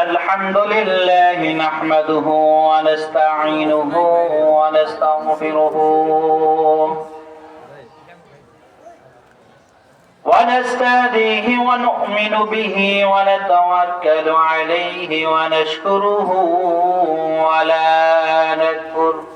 الحمد لله نحمده ونستعينه ونستغفره ونستهديه ونؤمن به ونتوكل عليه ونشكره ولا نكفر.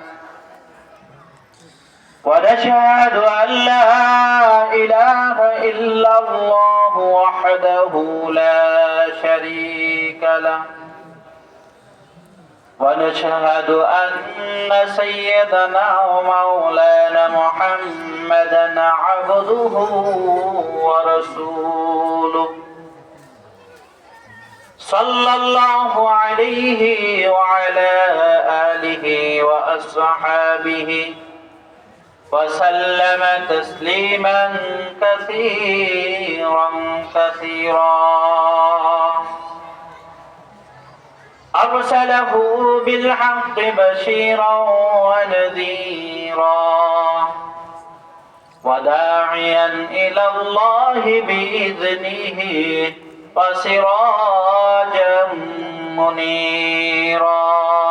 ونشهد أن لا إله إلا الله وحده لا شريك له. ونشهد أن سيدنا ومولانا محمدا عبده ورسوله. صلى الله عليه وعلى آله وأصحابه وسلم تسليما كثيرا كثيرا. أرسله بالحق بشيرا ونذيرا. وداعيا إلى الله بإذنه وسراجا منيرا.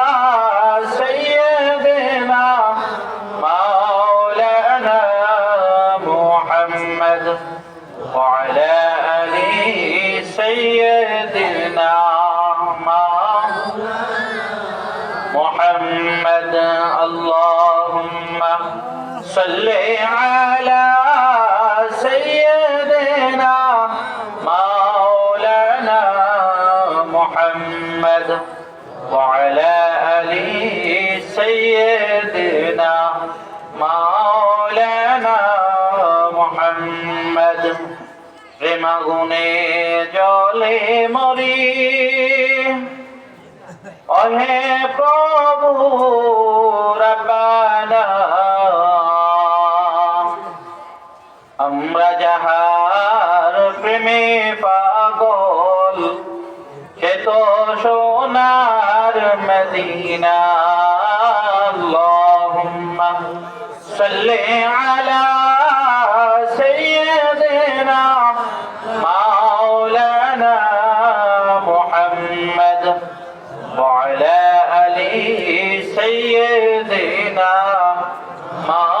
صل على سيدنا مولانا محمد وعلى آل سيدنا مولانا محمد প্রেমাগুনে জলে মরি অহে প্রভু রব্বানা যাহার প্রেমে পাগল সে তো সোনার মদিনা আল্লাহুম্মা সাল্লি আলা সাইয়্যিদিনা মাওলানা মুহাম্মদ ওয়া আলা আলি সাইয়্যিদিনা মা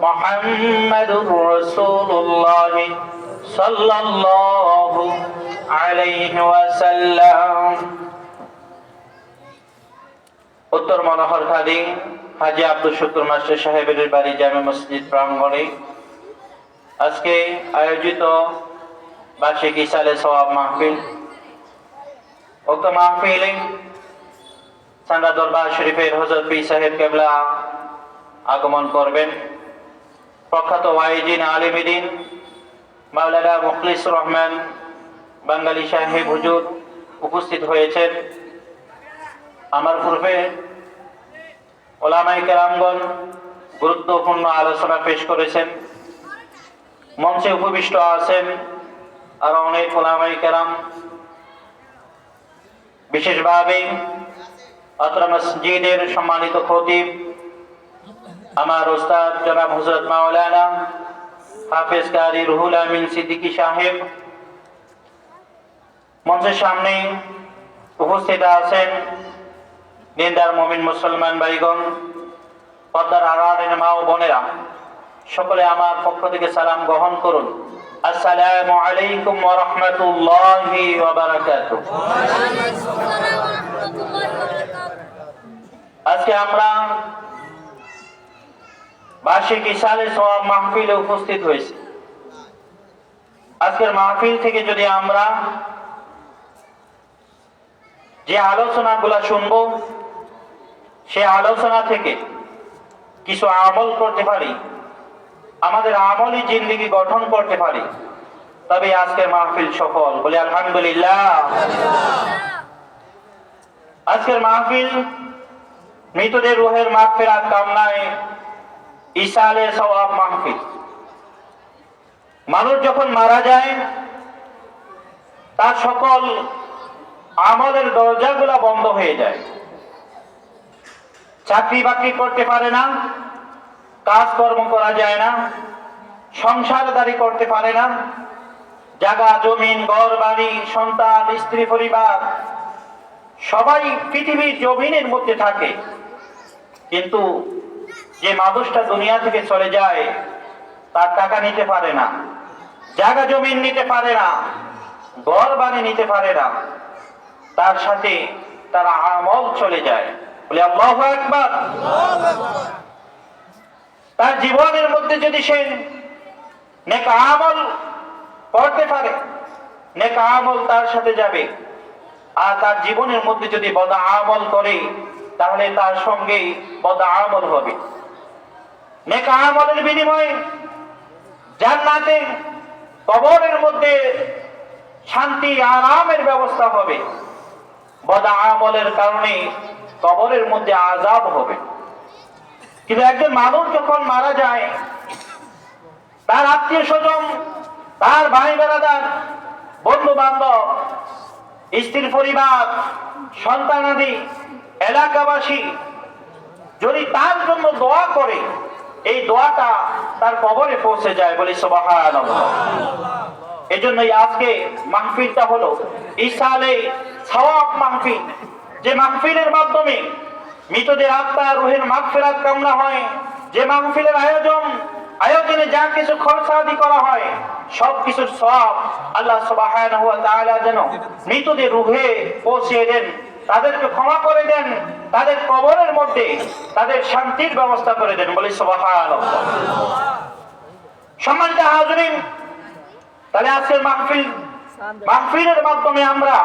محمد رسول الله صلى الله عليه وسلم উত্তর মনোহর খাদি হাজি আব্দুল শুকুর মাস্টার সাহেবের বাড়ি জামে মসজিদ প্রাঙ্গণে আজকে আয়োজিত বার্ষিক ইসালে সওয়াব মাহফিল উক্ত মাহফিলে সান্ডা দরবার শরীফের হজরত পি সাহেব কেবলা আগমন করবেন প্রখ্যাত ওয়াইজিন আলিমিদিন মাওলানা মুখলিস রহমান বাঙালি সাহেব হুজুর উপস্থিত হয়েছেন। আমার পূর্বে ওলামাই কেরামগণ গুরুত্বপূর্ণ আলোচনা পেশ করেছেন। মঞ্চে উপবিষ্ট আছেন আরও অনেক ওলামাই কেরাম। বিশেষভাবে অত্র মসজিদের সম্মানিত খতিব আমার ওস্তাদ জনাব হজরত মাওলানা হাফেজ কারি রুহুল আমিন সিদ্দিকী সাহেব মঞ্চের সামনে উপস্থিত আছেন নিন্দার মমিন মুসলমান ভাইগণ পদ্মার আড়াড়ের মা ও বোনেরা। সকলে আমার পক্ষ থেকে সালাম গ্রহণ করুন। আসসালামু আলাইকুম ওয়া রাহমাতুল্লাহি ওয়া বারাকাতুহু। আজকে আমরা বার্ষিক ইসালে সওয়াব মাহফিলে উপস্থিত হয়েছি। আজকের মাহফিল থেকে যদি আমরা যে আলোচনাগুলো শুনব, সে আলোচনা থেকে কিছু আমল করতে পারি, আমাদের আমলই জিন্দিগি গঠন করতে পারি, তবে আজকের মাহফিল সফল। বলে, আলহামদুলিল্লাহ। আজকের মাহফিল মৃতদের রুহের মাগফিরাত কামনায় মানুষ যখন মারা যায়, তার সকল আমলের দরজাগুলা বন্ধ হয়ে যায়। চাকরি বাকরি করতে পারে না, কাজকর্ম করা যায় না সংসারদারি করতে পারে না, জায়গা, জমিন, ঘর, বাড়ি, সন্তান, স্ত্রী, পরিবার, সবাই পৃথিবীর জমিনের মধ্যে থাকে। কিন্তু যে মানুষটা দুনিয়া থেকে চলে যায়, তার টাকা নিতে পারে না, জায়গা জমিন নিতে পারে না, ঘর বাড়ি নিতে পারে না, তার সাথে তার আমল চলে যায়। বলে, আল্লাহ একবার তার জীবনের মধ্যে যদি সে নেক আমল করতে পারে, নেক আমল তার সাথে যাবে। আর তার জীবনের মধ্যে যদি বদা আমল করে, তাহলে তার সঙ্গে বদা আমল হবে। নেক আমলের বিনিময়ে জান্নাতে কবরের মধ্যে শান্তি আরামের ব্যবস্থা হবে। বদ আমলের কারণে কবরের মধ্যে আজাব হবে। কিন্তু একজন মানুষ যখন মারা যায়, তার আত্মীয় স্বজন তার ভাই বেড়াদার বন্ধু বান্ধব স্ত্রীর পরিবার, সন্তানাদি, এলাকাবাসী যদি তার জন্য দোয়া করে এই দোয়াটা তার কবরে পৌঁছে যায় বলি সবাহান এই জন্যই আজকে মাহফিলটা হলো ইসালে সওয়াব মাহফিল। যে মাহফিলের মাধ্যমে মৃতদের আত্মা, রুহের মাগফিরাত কামনা হয়, যে মাহফিলের আয়োজন, আয়োজনে যা কিছু খরচাদি করা হয় সব কিছুর সব আল্লাহ সুবহানাহু ওয়া তাআলা যেন মৃতদের রুহে পৌঁছিয়ে দেন। তাদেরকে ক্ষমা করে দেন, তাদের কবরের মধ্যে তাদের শান্তির ব্যবস্থা করে দেন বলি সম্মানিত হাজরিন, তাহলে আজকের মাহফিল, মাহফিলের মাধ্যমে আমরা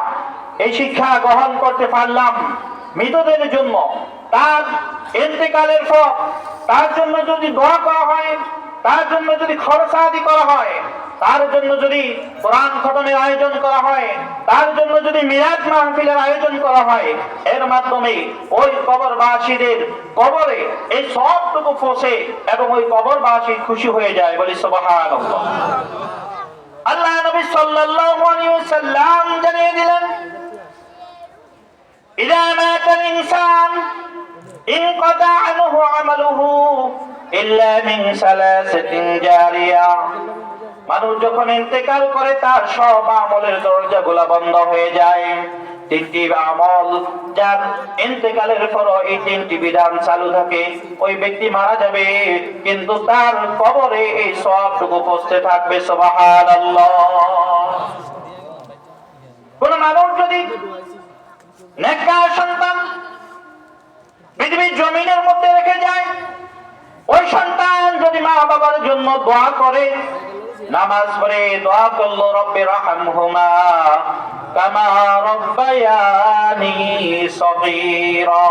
এই শিক্ষা গ্রহণ করতে পারলাম মৃতদের জন্য। তার ইন্তেকালের পর তার জন্য যদি দোয়া করা হয়, তার জন্য যদি খরচাদি করা হয় তার জন্য যদি কোরআন খতনের আয়োজন করা হয়, তার জন্য যদি মিরাজ মাহফিলের আয়োজন করা হয়, এর মাধ্যমে ওই কবরবাসীদের কবরে এই সবটুকু ফসে এবং ওই কবরবাসী খুশি হয়ে যায় বলি সুবহানাল্লাহ। আল্লাহ নবী সাল্লাল্লাহু জানিয়ে দিলেন ইনসান মানুষ যখন ইন্তেকাল করে, তার সব আমলের দরজাগুলা বন্ধ হয়ে যায়। তিনটি আমল, যার ইন্তেকালের পর এই তিনটি বিধান চালু থাকে। ওই ব্যক্তি মারা যাবে, কিন্তু তার কবরে এই সবটুকু পৌঁছতে থাকবে সবাহান কোন মানুষ যদি সন্তান পৃথিবীর জমিনের মধ্যে রেখে যায়, ওই সন্তান যদি মা বাবার জন্য দোয়া করে নামাজ পড়ে দোয়া করল রব্বে রাহমহুমা, কামা রব্বায়ানি সগীরা।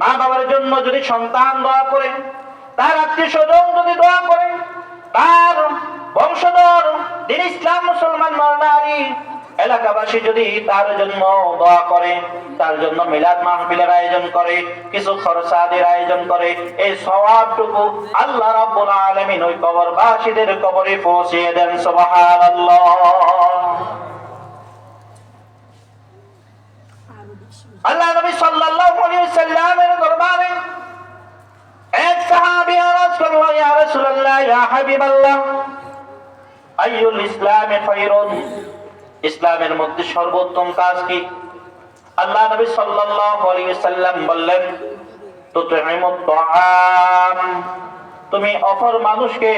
মা বাবার জন্য যদি সন্তান দোয়া করে, তার আত্মীয় স্বজন যদি দোয়া করে, তার বংশধর, দিন ইসলাম মুসলমান নারী এলাকাবাসী যদি তার জন্য দোয়া করে, তার জন্য মিলাদ মাহফিলের আয়োজন করে, কিছু খরচাদের আয়োজন করে, এই সওয়াবটুকু আল্লাহ রাব্বুল আলামিন ওই কবরবাসীদের কবরে পৌঁছিয়ে দেন, সুবহানাল্লাহ। আল্লাহ নবী সাল্লাল্লাহু আলাইহি সাল্লামের দরবারে এক সাহাবী আরজ করল ইয়া রাসূলুল্লাহ, ইয়া হাবিবাল্লাহ, আইয়ুল ইসলামে খায়রুন ইসলামের মধ্যে সর্বোত্তম কাজ কি? আল্লাহ নবী ওয়াসাল্লাম বললেন তুমি অপর মানুষকে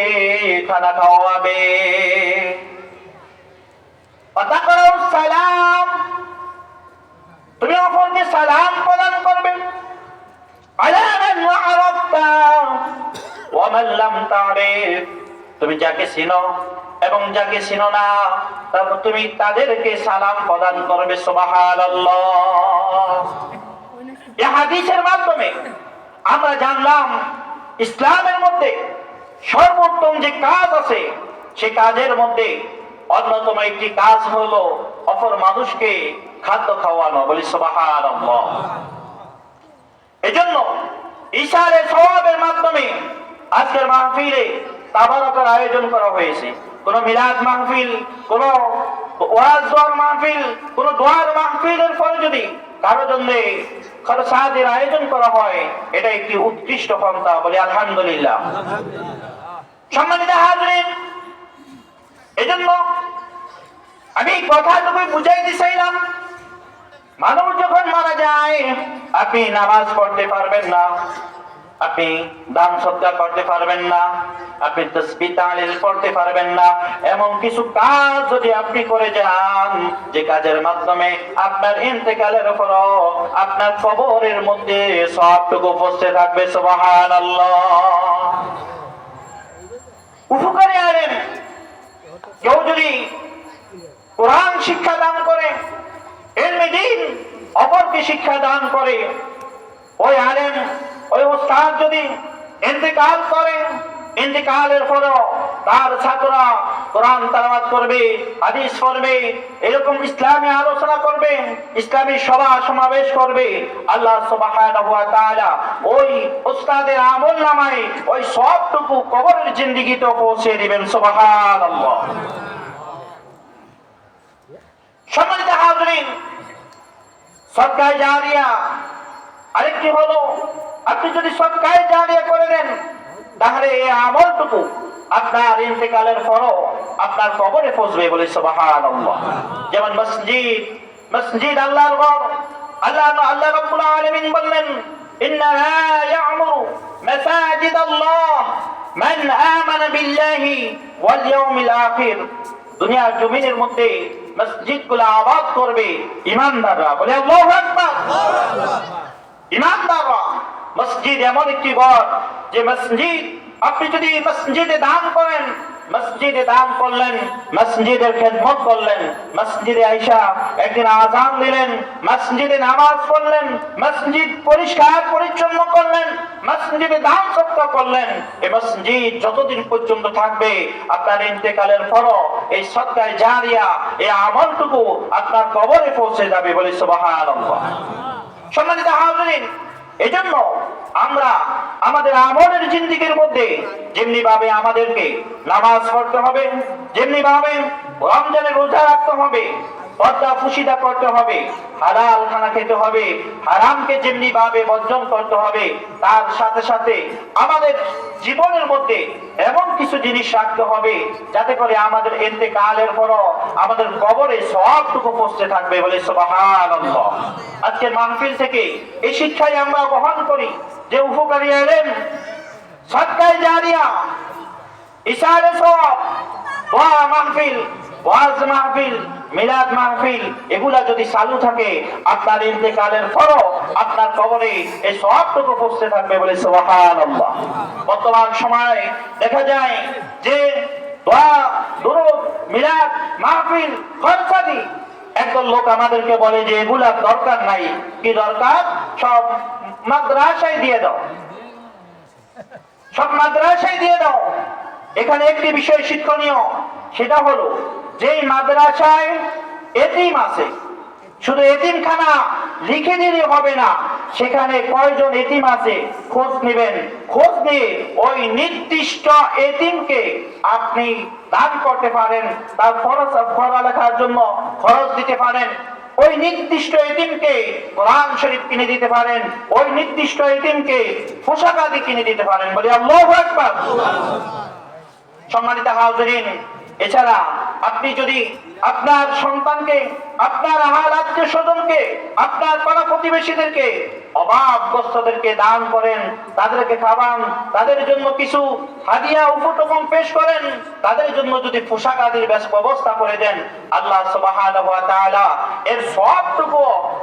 খানা খাওয়াবে। ওয়াতাকরাউ সালাম। তুমি অপরকে সালাম প্রদান করবে। তুমি যাকে চিনো এবং যাকে চিনো না তুমি তাদেরকে সালাম প্রদান করবে হাদিসের মাধ্যমে আমরা জানলাম, ইসলামের মধ্যে সর্বোত্তম যে কাজ আছে, সে কাজের মধ্যে অন্যতম একটি কাজ হলো অপর মানুষকে খাদ্য খাওয়ানো, বলি সুবহানাল্লাহ। এজন্য ইশারে স্বভাবের মাধ্যমে আজকের মাহফিলে তাবারকের আয়োজন করা হয়েছে। কোন মিলাদ মাহফিল, কোন ওয়াজ মাহফিল, কোন দোয়ার মাহফিলের পরে যদি জন্য খরচাদের আয়োজন করা হয়, এটা একটি উৎকৃষ্ট পন্থা বলে আলহামদুলিল্লাহ। সম্মানিত হাজরিন, এজন্য আমি কথাটুকু মানুষ যখন মারা যায়, আপনি নামাজ পড়তে পারবেন না। আপনি দান সৎকার করতে পারবেন না, আপনি তসবি তালিল পড়তে পারবেন না, এমন কিছু কাজ যদি আপনি করে যান, যে কাজের মাধ্যমে আপনার ইন্তেকালের উপর আপনার কবরের মধ্যে সবটুকু উপস্থিত থাকবে সুবাহান উপকারে আনেন কেউ যদি কোরআন শিক্ষা দান করে, এলমে দিন, অপরকে শিক্ষা দান করে, ওই আলেম ওই ওস্তাদ যদি ইন্তেকাল করে, ইন্তেকালের পরও তার ছাত্ররা কোরআন তালাবাদ করবে, হাদিস পড়বে, এরকম ইসলামী আলোচনা করবে, ইসলামী সভা সমাবেশ করবে, আল্লাহ ওই ওস্তাদের আমল নামায় ওই সবটুকু কবরের জিন্দেগিতে পৌঁছে দিবেন, সুবহানাল্লাহ। সম্মানিত হাজরিন, সদকায় জারিয়া, আরেকটি হলো আপনি যদি সব কাজ দাঁড়িয়ে করে দেন তাহলে এই আমলটুকু আপনার ইন্তেকালের পর আপনার কবরে পৌঁছবে বলে সোবাহান যেমন মসজিদ মসজিদ আল্লাহর ঘর। আল্লাহ আল্লাহ রব্বুল আলামিন বললেন ইন্নামা ইয়ামুরু মাসাজিদ আল্লাহ মান আমানা বিল্লাহি ওয়াল ইয়াউমিল দুনিয়ার জমিনের মধ্যে মসজিদগুলো আবাদ করবে ইমানদাররা বলে আল্লাহু আকবার। ইমানদাররা মসজিদ এমন একটি ঘর, যে মসজিদ, আপনি যদি মসজিদে দান করেন, মসজিদে দান করলেন, মসজিদের খেদমত করলেন, মসজিদে আইসা একদিন আজান দিলেন, মসজিদে নামাজ পড়লেন, মসজিদ পরিষ্কার পরিচ্ছন্ন করলেন, মসজিদে দান সত্তা করলেন এই মসজিদ যতদিন পর্যন্ত থাকবে, আপনার ইন্তেকালের পরও এই সৎকায় জারিয়া, এই আমলটুকু আপনার কবরে পৌঁছে যাবে বলে সুবহানাল্লাহ। সম্মানিত হাজরিন, এজন্য আমরা আমাদের আমলের জিন্দিগির মধ্যে যেমনি ভাবে আমাদেরকে নামাজ পড়তে হবে যেমনি ভাবে রমজানের রোজা রাখতে হবে, পর্দা ফুসিদা করতে হবে, হালাল খানা খেতে হবে, হারামকে যেমনি ভাবে বর্জন করতে হবে, তার সাথে সাথে আমাদের জীবনের মধ্যে এমন কিছু জিনিস রাখতে হবে, যাতে করে আমাদের এতে ইন্তেকালের পরও আমাদের কবরে সবটুকু পৌঁছতে থাকবে বলে সুবহানাল্লাহ। আজকের মাহফিল থেকে এই শিক্ষাই আমরা গ্রহণ করি। যে উপকারী এলেন, সৎকায় জারিয়া ইশারে সব দোয়া মাহফিল, ওয়াজ মাহফিল, মিলাদ মাহফিল, এগুলা যদি চালু থাকে, আপনার ইন্তেকালের পরও আপনার কবরে এই সবটুকু পৌঁছতে থাকবে বলে সুবহানাল্লাহ। বর্তমান সময়ে দেখা যায় যে দোয়া মিলাদ, মাহফিল, খরচাদি, একদল লোক আমাদেরকে বলে যে এগুলার দরকার নাই। কি দরকার? সব মাদ্রাসায় দিয়ে দাও। সব মাদ্রাসায় দিয়ে দাও। এখানে একটি বিষয় শিক্ষণীয়, সেটা হলো, যেই মাদ্রাসায় এতিম আছে, শুধু এতিমখানা লিখে দিলে হবে না, সেখানে কয়জন এতিম আছে, খোঁজ নেবেন। খোঁজ নিয়ে ওই নির্দিষ্ট এতিমকে আপনি দান করতে পারেন, তার খরচ, পড়ালেখার জন্য খরচ দিতে পারেন। ওই নির্দিষ্ট এতিমকে কোরআন শরীফ কিনে দিতে পারেন ওই নির্দিষ্ট এতিমকে পোশাক আদি কিনে দিতে পারেন বলে আল্লাহ একবার সম্মানিত হাজরিন এছাড়া আপনি যদি আপনার সন্তানকে, আপনার আহার আত্মীয় স্বজনকে, আপনার পাড়া প্রতিবেশীদেরকে, অভাবগ্রস্তদেরকে দান করেন, তাদেরকে খাওয়ান, তাদের জন্য কিছু হাদিয়া উপটকম পেশ করেন, তাদের জন্য যদি পোশাক আদির ব্যবস্থা করে দেন, আল্লাহ সুবহানাহু ওয়া এর সবটুকু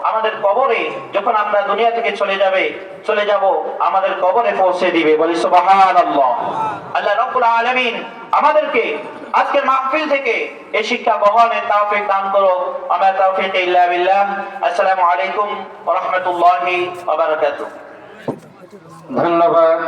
আমাদের কবরে যখন আমরা দুনিয়া থেকে চলে যাবে, চলে যাব, আমাদের কবরে পৌঁছে দিবে। বলি সুবহানাল্লাহ। আল্লাহ রাব্বুল আলামিন আমাদেরকে আজকের মাহফিল থেকে এই শিক্ষা গ্রহণের তাওফিক দান করো। আমার তাওফিক ইল্লা বিল্লাহ। আসসালামু আলাইকুম ওয়া রাহমাতুল্লাহি ওয়া বারাকাতুহু। ধন্যবাদ।